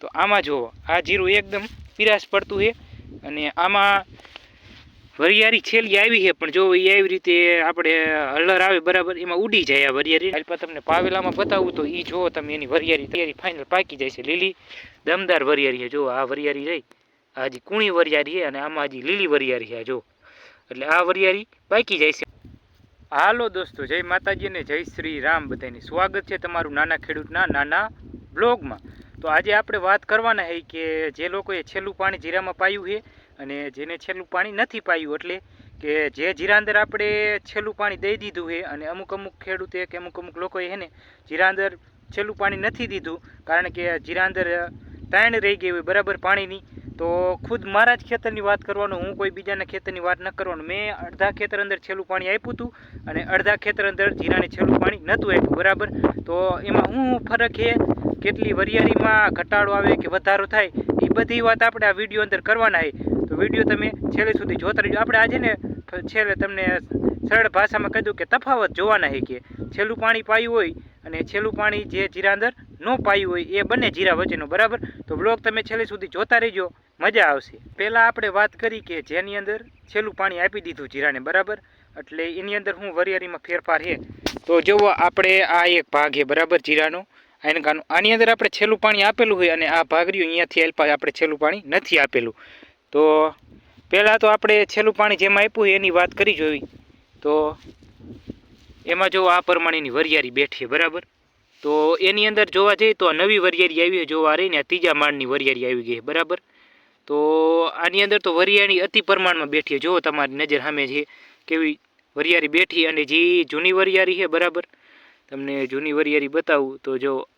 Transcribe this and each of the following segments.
તો આમાં જુઓ આ જીરું એકદમ પીરાશ પડતું છે અને આમાં વરિયાળી છેલ્લી આવી છે, પણ જો એ આવી રીતે આપણે હલર આવે બરાબર, એમાં ઉડી જાય આ વરિયાળી. હાલ તમને પાવેલામાં બતાવું તો એ જો તમે એની વરિયાળી તૈયારી ફાઇનલ પાકી જાય છે, લીલી દમદાર વરિયારી છે. જો આ વરિયાળી રહી, આ હજી કૂણી વરિયાળી છે અને આમાં હજી લીલી વરિયાળી છે જો. એટલે આ વરિયાળી પાકી જાય છે. હાલો દોસ્તો, જય માતાજી અને જય શ્રી રામ બધાની સ્વાગત છે તમારું નાના ખેડૂતના નાના બ્લોગમાં. તો આજે આપણે વાત કરવાના છે કે જે લોકોએ છેલ્લું પાણી જીરામાં પાયું છે અને જેને છેલ્લું પાણી નથી પાયું એટલે કે જે જીરા અંદર આપણે છેલ્લું પાણી દઈ દીધું છે અને અમુક અમુક ખેડૂતે કે અમુક અમુક લોકોએ છે ને જીરા અંદર છેલ્લું પાણી નથી દીધું કારણ કે જીરા અંદર તાણ રહી ગઈ હોય બરાબર પાણીની, તો ખુદ મારા જ ખેતરની વાત કરવાનું, હું કોઈ બીજાના ખેતરની વાત ન કરવાનું. મેં અડધા ખેતર અંદર છેલ્લું પાણી આપ્યું હતું અને અડધા ખેતર અંદર જીરાને છેલ્લું પાણી નહોતું આપ્યું, બરાબર? તો એમાં હું ફરક છે કેટલી વરિયાળીમાં ઘટાડો આવે કે વધારો થાય, એ બધી વાત આપણે આ વીડિયો અંદર કરવાના છે. તો વીડિયો તમે છેલ્લે સુધી જોતા રહેજો. આપણે આજે ને છેલ્લે તમને સરળ ભાષામાં દઉં કે તફાવત જોવાના છે કે છેલ્લું પાણી પાયું હોય અને છેલ્લું પાણી જે જીરા અંદર ન પાયું હોય, એ બંને જીરા વચ્ચેનો, બરાબર? તો બ્લોગ તમે છેલ્લે સુધી જોતા રહેજો. મજા આવશે. પહેલાં આપણે વાત કરી કે જેની અંદર છેલ્લું પાણી આપી દીધું જીરાને, બરાબર? એટલે એની અંદર હું વરિયાળીમાં ફેરફાર છે. તો જુઓ, આપણે આ એક ભાગ છે, બરાબર? જીરાનો. આનકાનો આની અંદર આપણે છેલ્લું પાણી આપેલું હોય અને આ ભાગરીયું અહીંયાથી અલ્પા આપણે છેલ્લું પાણી નથી આપેલું. તો પહેલાં તો આપણે છેલ્લું પાણી જેમાં આપ્યું હોય એની વાત કરી જોઈ. તો એમાં જો આ પ્રમાણેની વરિયાળી બેઠી બરાબર? તો એની અંદર જોવા જઈએ તો નવી વરિયાળી આવી જોવા રહી ને આ ત્રીજા માળની વરિયાળી આવી ગઈ બરાબર? તો આની અંદર તો વરિયાળી અતિ પ્રમાણમાં બેઠી જો તમારી નજર સામે છે કેવી વરિયાળી બેઠી અને જે જૂની વરિયાળી છે, બરાબર? તમને જૂની વરિયાળી બતાવું તો જો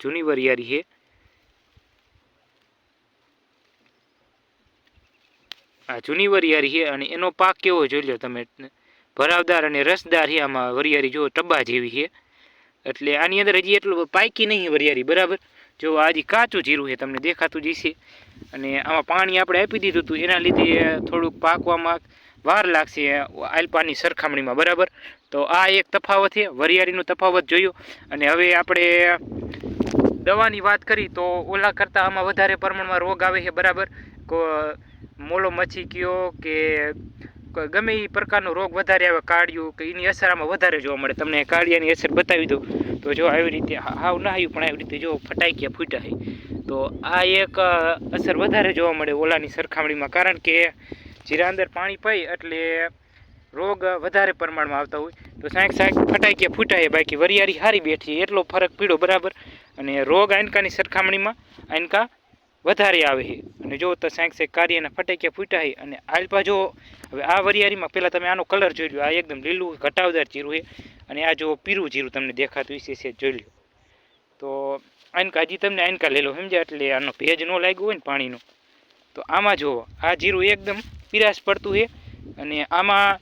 જૂની વરિયાળી છે. આ જૂની વરિયાળી છે અને એનો પાક કેવો જોઈ લો તમે. ભરાવદાર અને રસદાર છે આમાં વરિયાળી. જો ટબ્બા જેવી છે. એટલે આની અંદર હજી એટલું પાકી નહીં વરિયાળી, બરાબર? જો આજે કાચું જીરું છે, તમને દેખાતું જશે અને આમાં પાણી આપણે આપી દીધું હતું, એના લીધે થોડુંક પાકવામાં વાર લાગશે આલપાની સરખામણીમાં, બરાબર? તો આ એક તફાવત છે, વરિયાળીનો તફાવત જોયો. અને હવે આપણે દવાની વાત કરી તો ઓલા કરતાં આમાં વધારે પ્રમાણમાં રોગ આવે છે, બરાબર? મોલો મચ્છી કયો કે ગમે એ પ્રકારનો રોગ વધારે આવે, કાળિયું કે એની અસર આમાં વધારે જોવા મળે. તમને કાળિયાની અસર બતાવી દઉં. તો જો આવી રીતે હાવ ના આવ્યું, પણ આવી રીતે જો ફટાક્યા ફૂટ્યા છે. તો આ એક અસર વધારે જોવા મળે ઓલાની સરખામણીમાં, કારણ કે જીરા અંદર પાણી પાઈ એટલે રોગ વધારે પ્રમાણમાં આવતા હોય. તો સાંક સાંક ફટાઈ ગયા ફૂટાય બાકી વરિયાળી સારી બેઠી એટલો ફરક પીડો બરાબર? અને રોગ આયનકાની સરખામણીમાં આયનકા વધારે આવે છે. અને જો તો સાંક સાંક કાર્યના ફટાક્યા ફૂટ્યા છે અને આલપા જો, હવે આ વરિયાળીમાં પહેલાં તમે આનો કલર જોઈ લો આ એકદમ લીલું ઘટાવદાર જીરું છે અને આ જો પીરું જીરું તમને દેખાતું હશે છે જોઈ લો તો આનકા હજી તમને આનકા લેલો સમજ્યા? એટલે આનો ભેજ ન લાગ્યો હોય ને પાણીનો. તો આમાં જુઓ આ જીરું એકદમ પીરાશ પડતું છે અને આમાં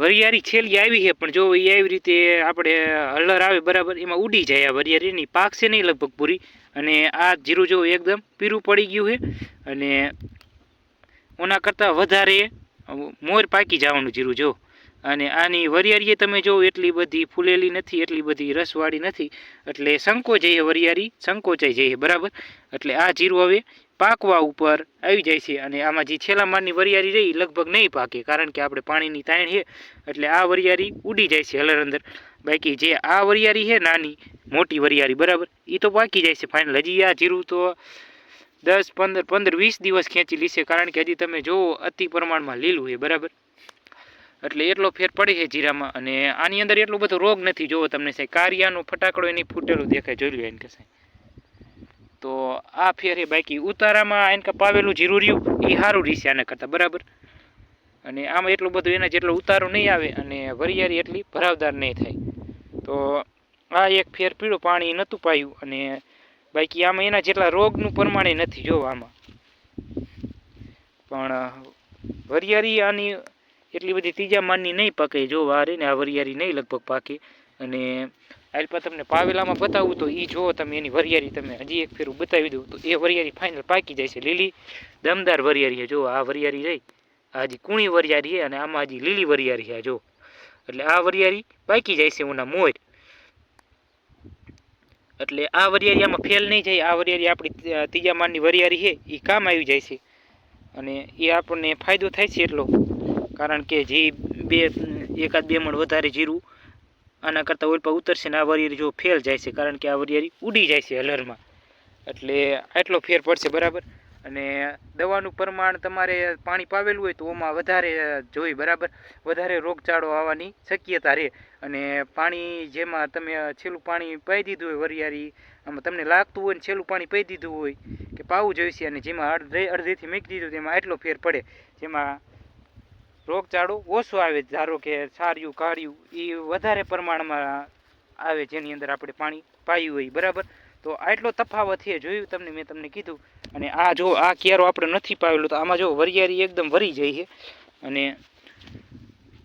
વરિયાળી છેલ્લી આવી છે, પણ જો એ આવી રીતે આપણે હલર આવે બરાબર, એમાં ઉડી જાય આ વરિયાળીની. પાક છે નહીં લગભગ પૂરી. અને આ જીરું જો એકદમ પીરું પડી ગયું છે, અને ઓના કરતાં વધારે મોર પાકી જવાનું જીરું, જો. અને આની વરિયાળીએ તમે જો એટલી બધી ફૂલેલી નથી, એટલી બધી રસવાળી નથી, એટલે સંકોચાઈ છે વરિયાળી, સંકોચાઈ જઈએ બરાબર. એટલે આ જીરું હવે પાકવા ઉપર આવી જાય છે અને આમાં જે છેલ્લા માળની વરિયાળી રહી, લગભગ નહીં પાકે, કારણ કે આપણે પાણીની તાણ છે, એટલે આ વરિયાળી ઉડી જાય છે હલર અંદર. બાકી જે આ વરિયાળી છે, નાની, મોટી વરિયાળી, બરાબર? એ તો પાકી જાય છે ફાઇનલ હજી આ જીરું તો દસ, પંદર પંદર, વીસ દિવસ ખેંચી લીશે, કારણ કે હજી તમે જુઓ, અતિ પ્રમાણમાં લીલું છે, બરાબર? એટલે એટલો ફેર પડે છે જીરામાં, અને આની અંદર એટલો બધો રોગ નથી. જોવો તમને સાહેબ, કારિયાનો ફટાકડો એની ફૂટેલું દેખાય, જોઈ લો એને કે સાહેબ. તો આ ફેર બાકી ઉતારામાં એને પાવેલું જીરું રહ્યું એ સારું રહેશે આના કરતાં, બરાબર? અને આમાં એટલું બધું એના જેટલો ઉતારો નહીં આવે અને વરિયાળી એટલી ભરાવદાર નહીં થાય. તો આ એક ફેર પીળું પાણી નહોતું પાયું અને બાકી આમાં એના જેટલા રોગનું પ્રમાણે નથી જોવા આમાં. પણ વરિયાળી આની એટલી બધી ત્રીજા માનની નહીં પાકે, જો વારે ને આ વરિયાળી નહીં લગભગ પાકે. અને આલપા તમને પાવેલામાં બતાવું, તો એ જો તમે, એની વરિયાળી તમે હજી એક ફેરું બતાવી દઉં, તો એ વરિયાળી ફાઇનલ પાકી જાય છે. લીલી, દમદાર વરિયારી છે. જો આ વરિયાળી રહી. આ હજી કૂણી વરિયાળી છે અને આમાં હજી લીલી વરિયાળી છે. જો એટલે આ વરિયાળી પાકી જાય છે ઉના મોર એટલે આ વરિયાળી આમાં ફેલ નહીં જાય. આ વરિયાળી આપણી ત્રીજા માળની વરિયાળી છે. એ કામ આવી જાય છે. અને એ આપણને ફાયદો થાય છે એટલો. કારણ કે જે બે, એકાદ બે મણ વધારે જીરું આના કરતાં ઓલ પર ઉતરશે ને આ વરિયાળી જો ફેલ જાય છે, કારણ કે આ વરિયારી ઉડી જાય છે હલરમાં. એટલે આટલો ફેર પડશે, બરાબર? અને દવાનું પ્રમાણ તમારે પાણી પાવેલું હોય તો ઓમાં વધારે જોઈ, બરાબર? વધારે રોગચાળો આવવાની શક્યતા રહે. અને પાણી જેમાં તમે છેલ્લું પાણી પાઈ દીધું હોય વરિયાળી આમાં તમને લાગતું હોય ને છેલ્લું પાણી પાઈ દીધું હોય, કે પાવું જોઈશે અને જેમાં અડધે અડધેથી મૂકી દીધું તેમાં આટલો ફેર પડે. જેમાં રોગચાળો ઓછો આવે, ધારો કે સાર્યું, કાળ્યું એ વધારે પ્રમાણમાં આવે જેની અંદર આપણે પાણી પાયું હોય, બરાબર? તો આટલો તફાવત છે, જોયું તમને, મેં તમને કીધું. અને આ જો આ ક્યારો આપણે નથી પાવેલો તો આમાં જો વરિયાળી એકદમ વરી જાય છે. અને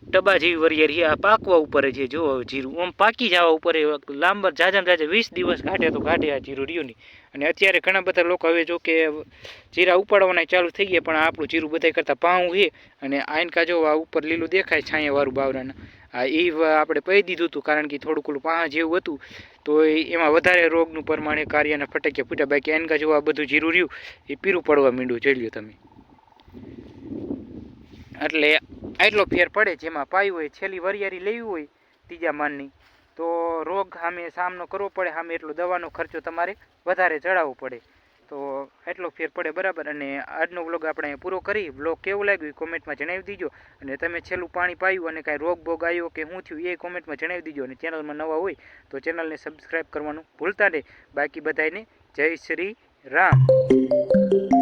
ટબા જેવી વરિયાળી આ પાકવા ઉપર છે, જો જીરું. આમ પાકી જવા ઉપર લાંબા જાજામાં જાજા વીસ દિવસ ઘાટે તો ઘાટે આ જીરું રહ્યું નહીં. અને અત્યારે ઘણા બધા લોકો હવે જો કે જીરા ઉપાડવાના ચાલુ થઈ ગયા, પણ આપણું જીરું બધા કરતાં પાઉં છે. અને આઈનકા જો આ ઉપર લીલું દેખાય છાંયાવાળું બાવરાના, આ એ આપણે પહી દીધું હતું, કારણ કે થોડુંક ઓલું પાહ જેવું હતું, તો એમાં વધારે રોગનું પ્રમાણ કાર્યના ફટક્યા ફૂટ્યા. બાકી એનકા જેવું આ બધું જીરું રહ્યું, એ પીરું પડવા માંડ્યું. જોઈ લ્યો તમે. એટલે આટલો ફેર પડે જેમાં પાયું હોય, છેલ્લી વરિયાળી લેવી હોય ત્રીજા માનની તો રોગ સામે સામનો કરવો પડે, સામે એટલો દવાનો ખર્ચો તમારે વધારે ચડાવવો પડે. તો એટલો ફેર પડે બરાબર, અને આજનો વ્લોગ આપણે પૂરો કરી વ્લોગ કેવું લાગ્યું એ કોમેન્ટમાં જણાવી દીજો, અને તમે છેલ્લું પાણી પાયું અને કાંઈ રોગ બોગ આવ્યો કે શું થયું એ કોમેન્ટમાં જણાવી દીજો, અને ચેનલમાં નવા હોય તો ચેનલને સબસ્ક્રાઈબ કરવાનું ભૂલતા નહીં. બાકી બધાને જય શ્રી રામ.